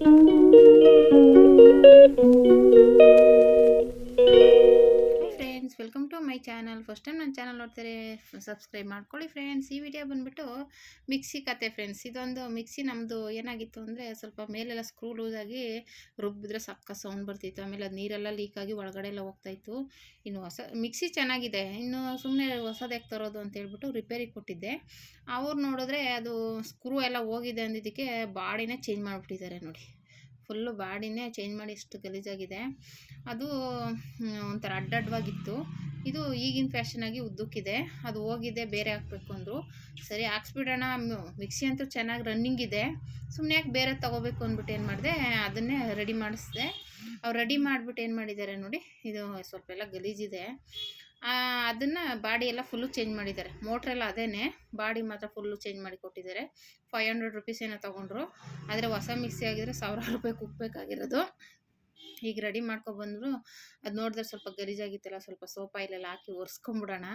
Friends channel first time ನನ್ನ channel ನೋಡ್ತಾರೆ subscribe ಮಾಡ್ಕೊಳ್ಳಿ ಫ್ರೆಂಡ್ಸ್ ಈ ವಿಡಿಯೋ ಬಂದುಬಿಟ್ಟು ಮಿಕ್ಸಿ ಕತೆ ಫ್ರೆಂಡ್ಸ್ ಇದೊಂದು ಮಿಕ್ಸಿ ನಮ್ಮದು ಏನಾಗಿತ್ತು ಅಂದರೆ, ಸ್ವಲ್ಪ ಮೇಲೆಲ್ಲ ಸ್ಕ್ರೂ ಲೂಸಾಗಿ ರುಬ್ಬಿದ್ರೆ ಸಕ್ಕ ಸೌಂಡ್ ಬರ್ತಿತ್ತು. ಆಮೇಲೆ ಅದು ನೀರೆಲ್ಲ ಲೀಕಾಗಿ ಒಳಗಡೆ ಎಲ್ಲ ಹೋಗ್ತಾಯಿತ್ತು ಇನ್ನು ಹೊಸ, ಮಿಕ್ಸಿ ಚೆನ್ನಾಗಿದೆ. ಇನ್ನು ಸುಮ್ಮನೆ ಹೊಸದು ಯಾಕೆ ತರೋದು ಅಂತ ಹೇಳ್ಬಿಟ್ಟು ರಿಪೇರಿ ಕೊಟ್ಟಿದ್ದೆ. ಅವ್ರು ನೋಡಿದ್ರೆ ಅದು ಸ್ಕ್ರೂ ಎಲ್ಲ ಹೋಗಿದೆ ಅಂದಿದ್ದಕ್ಕೆ ಬಾಡಿನೇ ಚೇಂಜ್ ಮಾಡಿಬಿಟ್ಟಿದ್ದಾರೆ ನೋಡಿ. ಫುಲ್ಲು ಬಾಡಿನೇ ಚೇಂಜ್ ಮಾಡಿ ಇಷ್ಟು ಗಲೀಜಾಗಿದೆ. ಅದು ಒಂಥರ ಅಡ್ಡಡ್ಡವಾಗಿತ್ತು ಇದು ಈಗಿನ ಫ್ಯಾಷನ್ ಆಗಿ ಉದ್ದಕ್ಕಿದೆ. ಅದು ಹೋಗಿದೆ, ಬೇರೆ ಹಾಕ್ಬೇಕು ಅಂದರು. ಸರಿ, ಹಾಕ್ಸ್ಬಿಡೋಣ. ಮಿಕ್ಸಿ ಅಂತೂ ಚೆನ್ನಾಗಿ ರನ್ನಿಂಗ್ ಇದೆ. ಸುಮ್ಮನೆ ಯಾಕೆ ಬೇರೆ ತೊಗೋಬೇಕು ಅಂದ್ಬಿಟ್ಟು ಏನು ಮಾಡಿದೆ, ಅದನ್ನೇ ರೆಡಿ ಮಾಡಿಸಿದೆ. ಅವ್ರು ರೆಡಿ ಮಾಡಿಬಿಟ್ಟು ಏನು ಮಾಡಿದ್ದಾರೆ ನೋಡಿ, ಇದು ಸ್ವಲ್ಪ ಎಲ್ಲ ಗಲೀಜಿದೆ ಅದನ್ನು ಬಾಡಿ ಎಲ್ಲ ಫುಲ್ಲು ಚೇಂಜ್ ಮಾಡಿದ್ದಾರೆ ಮೋಟ್ರೆಲ್ಲ ಅದೇ ಬಾಡಿ ಮಾತ್ರ ಫುಲ್ಲು ಚೇಂಜ್ ಮಾಡಿ ಕೊಟ್ಟಿದ್ದಾರೆ ಫೈವ್ ಹಂಡ್ರೆಡ್ ರುಪೀಸ್ ಏನೋ ತೊಗೊಂಡ್ರು. ಆದರೆ ಹೊಸ ಮಿಕ್ಸಿ ಆಗಿದ್ರೆ ಸಾವಿರಾರು ರೂಪಾಯಿ ಕುಗ್ಬೇಕಾಗಿರೋದು ಈಗ ರೆಡಿ ಮಾಡ್ಕೊಬಂದ್ರು ಅದು ನೋಡಿದ್ರೆ ಸ್ವಲ್ಪ ಗಲೀಜಾಗಿತ್ತಲ್ಲ, ಸ್ವಲ್ಪ ಸೋಪ್ ಆಯಿಲೆಲ್ಲ ಹಾಕಿ ಒರೆಸ್ಕೊಂಬಿಡೋಣ.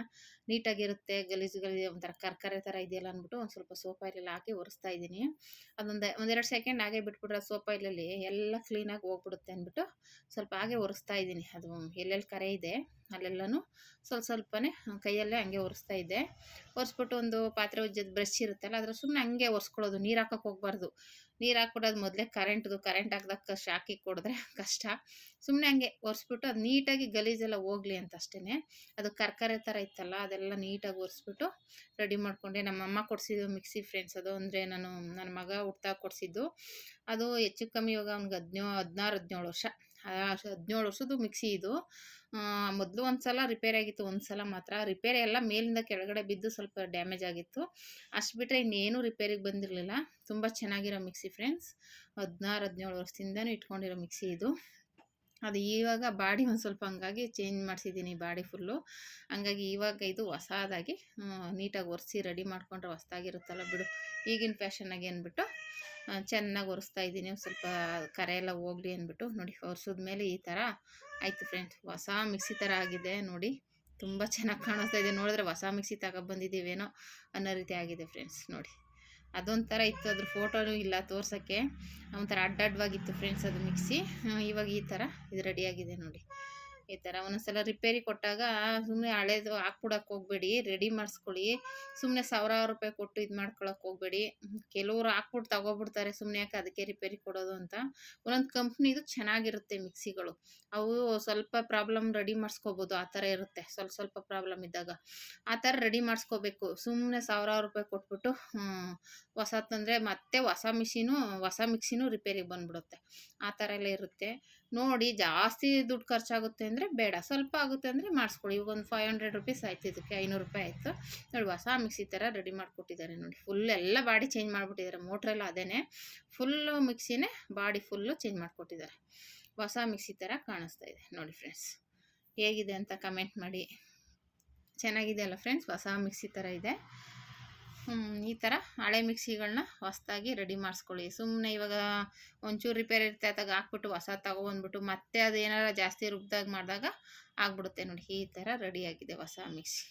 ನೀಟಾಗಿರುತ್ತೆ ಗಲೀಜು ಗಲೀಜು ಒಂಥರ ಕರ್ಕರೆ ಥರ ಇದೆಯಲ್ಲ ಅಂದ್ಬಿಟ್ಟು ಒಂದು ಸ್ವಲ್ಪ ಸೋಪ್ ಆಯಿಲೆಲ್ಲ ಹಾಕಿ ಒರೆಸ್ತಾ ಇದ್ದೀನಿ. ಅದೊಂದು, ಒಂದೆರಡು ಸೆಕೆಂಡ್ ಹಾಗೆ ಬಿಟ್ಬಿಟ್ರೆ ಸೋಪ್ ಆಯಿಲಲ್ಲಿ ಎಲ್ಲ ಕ್ಲೀನಾಗಿ ಹೋಗ್ಬಿಡುತ್ತೆ ಅಂದ್ಬಿಟ್ಟು ಸ್ವಲ್ಪ ಹಾಗೆ ಒರೆಸ್ತಾ ಇದ್ದೀನಿ. ಅದು ಎಲ್ಲೆಲ್ಲಿ ಕರೆ ಇದೆ. ಅಲ್ಲೆಲ್ಲನೂ ಸ್ವಲ್ಪ ಸ್ವಲ್ಪನೇ ಕೈಯಲ್ಲೇ ಹಂಗೆ ಒರೆಸ್ತಾ ಇದ್ದೆ. ಒರೆಸ್ಬಿಟ್ಟು ಒಂದು ಪಾತ್ರೆ ಉಜ್ಜೋದು ಬ್ರಷ್ ಇರುತ್ತಲ್ಲ ಅದ್ರ ಸುಮ್ಮನೆ ಹಂಗೆ ಒರೆಸ್ಕೊಳ್ಳೋದು, ನೀರು ಹಾಕಕ್ಕೆ ಹೋಗ್ಬಾರ್ದು. ನೀರು ಹಾಕ್ಬಿಡೋದು ಮೊದಲೇ ಕರೆಂಟ್ದು ಕರೆಂಟ್ ಹಾಕ್ದಾಗ ಶಾಕಿ ಕೊಡಿದ್ರೆ ಕಷ್ಟ. ಸುಮ್ಮನೆ ಹಂಗೆ ಒರೆಸ್ಬಿಟ್ಟು ಅದು ನೀಟಾಗಿ ಗಲೀಜೆಲ್ಲ ಹೋಗ್ಲಿ ಅಂತ ಅಷ್ಟೇ ಅದು ಕರ್ಕರೆ ಥರ ಇತ್ತಲ್ಲ, ಅದೆಲ್ಲ ನೀಟಾಗಿ ಒರೆಸ್ಬಿಟ್ಟು ರೆಡಿ ಮಾಡಿಕೊಂಡೆ. ನಮ್ಮಮ್ಮ ಕೊಡಿಸಿದ್ದು ಮಿಕ್ಸಿ ಫ್ರೆಂಡ್ಸ್ ಅದು ಅಂದರೆ ನಾನು, ನನ್ನ ಮಗ ಹುಟ್ಟಾಗ ಕೊಡಿಸಿದ್ದು. ಅದು ಹೆಚ್ಚು ಕಮ್ಮಿ ಇವಾಗ ಅವ್ನಿಗೆ ಹದಿನೇಳು ಹದಿನಾರು, ಹದಿನೇಳು ವರ್ಷ. ಹದಿನೇಳು ವರ್ಷದ್ದು ಮಿಕ್ಸಿ ಇದು. ಮೊದಲು ಒಂದು ಸಲ ರಿಪೇರಿ ಆಗಿತ್ತು ಒಂದು ಸಲ ಮಾತ್ರ. ರಿಪೇರಿ ಎಲ್ಲ ಮೇಲಿಂದ ಕೆಳಗಡೆ ಬಿದ್ದು ಸ್ವಲ್ಪ ಡ್ಯಾಮೇಜ್ ಆಗಿತ್ತು. ಅಷ್ಟು ಬಿಟ್ಟರೆ ಇನ್ನೇನು ರಿಪೇರಿಗೆ ಬಂದಿರಲಿಲ್ಲ. ತುಂಬ ಚೆನ್ನಾಗಿರೋ ಮಿಕ್ಸಿ ಫ್ರೆಂಡ್ಸ್ ಹದಿನಾರು ಹದಿನೇಳು ವರ್ಷದಿಂದನೂ ಇಟ್ಕೊಂಡಿರೋ ಮಿಕ್ಸಿ ಇದು. ಅದು ಇವಾಗ ಬಾಡಿ ಒಂದು ಸ್ವಲ್ಪ ಹಂಗಾಗಿ ಚೇಂಜ್ ಮಾಡಿಸಿದ್ದೀನಿ ಬಾಡಿ ಫುಲ್ಲು ಹಂಗಾಗಿ ಇವಾಗ ಇದು ಹೊಸದಾಗಿ ನೀಟಾಗಿ ಒರೆಸಿ ರೆಡಿ ಮಾಡ್ಕೊಂಡ್ರೆ ಹೊಸ್ದಾಗಿರುತ್ತಲ್ಲ ಬಿಡು. ಈಗಿನ ಫ್ಯಾಷನ್ನಾಗಿ ಅಂದ್ಬಿಟ್ಟು ಚೆನ್ನಾಗಿ ಒರೆಸ್ತಾ ಇದ್ದೀನಿ. ಸ್ವಲ್ಪ ಕರೆ ಎಲ್ಲ ಹೋಗ್ಲಿ ಅಂದ್ಬಿಟ್ಟು. ನೋಡಿ ಮೇಲೆ ಈ ಥರ ಆಯಿತು ಫ್ರೆಂಡ್ಸ್ ಹೊಸ ಮಿಕ್ಸಿ ಥರ ಆಗಿದೆ. ನೋಡಿ, ತುಂಬ ಚೆನ್ನಾಗಿ ಕಾಣಿಸ್ತಾ ಇದೆ. ನೋಡಿದ್ರೆ ಹೊಸ ಮಿಕ್ಸಿ ತಗೊಬಂದಿದ್ದೀವೇನೋ ಅನ್ನೋ ರೀತಿ ಆಗಿದೆ ಫ್ರೆಂಡ್ಸ್ ನೋಡಿ, ಅದೊಂಥರ ಇತ್ತು. ಅದ್ರ ಫೋಟೋನೂ ಇಲ್ಲ ತೋರ್ಸೋಕ್ಕೆ. ಒಂಥರ ಅಡ್ಡಡ್ಡವಾಗಿತ್ತು ಫ್ರೆಂಡ್ಸ್ ಅದು ಮಿಕ್ಸಿ. ಇವಾಗ ಈ ಥರ ಇದು ರೆಡಿಯಾಗಿದೆ ನೋಡಿ. ಈ ಥರ ಒಂದೊಂದ್ಸಲ ರಿಪೇರಿ ಕೊಟ್ಟಾಗ ಸುಮ್ಮನೆ ಹಳೇದು ಹಾಕ್ಬಿಡಕ್ಕೆ ಹೋಗ್ಬೇಡಿ ರೆಡಿ ಮಾಡಿಸ್ಕೊಳ್ಳಿ. ಸುಮ್ಮನೆ ಸಾವಿರಾರು ರೂಪಾಯಿ ಕೊಟ್ಟು ಇದು ಮಾಡ್ಕೊಳಕ್ಕೆ ಹೋಗ್ಬೇಡಿ. ಕೆಲವರು ಹಾಕ್ಬಿಟ್ಟು ತಗೊಬಿಡ್ತಾರೆ ಸುಮ್ಮನೆ ಯಾಕೆ ಅದಕ್ಕೆ ರಿಪೇರಿ ಕೊಡೋದು ಅಂತ. ಒಂದೊಂದು ಕಂಪ್ನಿದು ಚೆನ್ನಾಗಿರುತ್ತೆ ಮಿಕ್ಸಿಗಳು. ಅವು ಸ್ವಲ್ಪ ಪ್ರಾಬ್ಲಮ್ ರೆಡಿ ಮಾಡಿಸ್ಕೋಬೋದು, ಆ ಥರ ಇರುತ್ತೆ ಸ್ವಲ್ಪ ಸ್ವಲ್ಪ ಪ್ರಾಬ್ಲಮ್ ಇದ್ದಾಗ. ಆ ಥರ ರೆಡಿ ಮಾಡಿಸ್ಕೋಬೇಕು. ಸುಮ್ಮನೆ ಸಾವಿರಾರು ರೂಪಾಯಿ ಕೊಟ್ಬಿಟ್ಟು ಹೊಸ ತಂದರೆ ಮತ್ತೆ ಹೊಸ ಮಿಷಿನು ಹೊಸ ಮಿಕ್ಸಿನೂ ರಿಪೇರಿಗೆ ಬಂದ್ಬಿಡುತ್ತೆ. ಆ ಥರ ಎಲ್ಲ ಇರುತ್ತೆ. ನೋಡಿ ಜಾಸ್ತಿ ದುಡ್ಡು ಖರ್ಚಾಗುತ್ತೆ ಅಂದರೆ ಬೇಡ. ಸ್ವಲ್ಪ ಆಗುತ್ತೆ ಅಂದರೆ ಮಾಡಿಸ್ಕೊಳ್ಳಿ. ಇವಾಗ ಒಂದು ಫೈವ್ ಹಂಡ್ರೆಡ್ ರುಪೀಸ್ ಆಯ್ತು ಇದಕ್ಕೆ, ಐನೂರು ರೂಪಾಯಿ ಆಯಿತು. ನೋಡಿ ಹೊಸ ಮಿಕ್ಸಿ ಥರ ರೆಡಿ ಮಾಡಿಕೊಟ್ಟಿದ್ದಾರೆ ನೋಡಿ. ಫುಲ್ ಎಲ್ಲ ಬಾಡಿ ಚೇಂಜ್ ಮಾಡಿಬಿಟ್ಟಿದ್ದಾರೆ. ಮೋಟ್ರೆಲ್ಲ ಅದೇ ಫುಲ್ಲು ಮಿಕ್ಸಿನೇ ಬಾಡಿ ಫುಲ್ಲು ಚೇಂಜ್ ಮಾಡಿಕೊಟ್ಟಿದ್ದಾರೆ. ಹೊಸ ಮಿಕ್ಸಿ ಥರ ಕಾಣಿಸ್ತಾ ಇದೆ ನೋಡಿ ಫ್ರೆಂಡ್ಸ್ ಹೇಗಿದೆ ಅಂತ ಕಮೆಂಟ್ ಮಾಡಿ. ಚೆನ್ನಾಗಿದೆ ಅಲ್ಲ ಫ್ರೆಂಡ್ಸ್ ಹೊಸ ಮಿಕ್ಸಿ ಥರ ಇದೆ. ಈ ಥರ ಹಳೆ ಮಿಕ್ಸಿಗಳನ್ನ ಹೊಸದಾಗಿ ರೆಡಿ ಮಾಡಿಸ್ಕೊಳ್ಳಿ. ಸುಮ್ಮನೆ ಇವಾಗ ಒಂಚೂರು ರಿಪೇರ್ ಇರುತ್ತೆ ಅದಾಗ ಹಾಕ್ಬಿಟ್ಟು ಹೊಸ ತಗೊಬಂದ್ಬಿಟ್ಟು ಮತ್ತೆ ಅದು ಏನಾರ ಜಾಸ್ತಿ ರುಬ್ದಾಗ ಮಾಡಿದಾಗ ಆಗ್ಬಿಡುತ್ತೆ ನೋಡಿ, ಈ ಥರ ರೆಡಿಯಾಗಿದೆ ಹೊಸ mixie.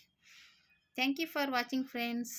Thank you for watching friends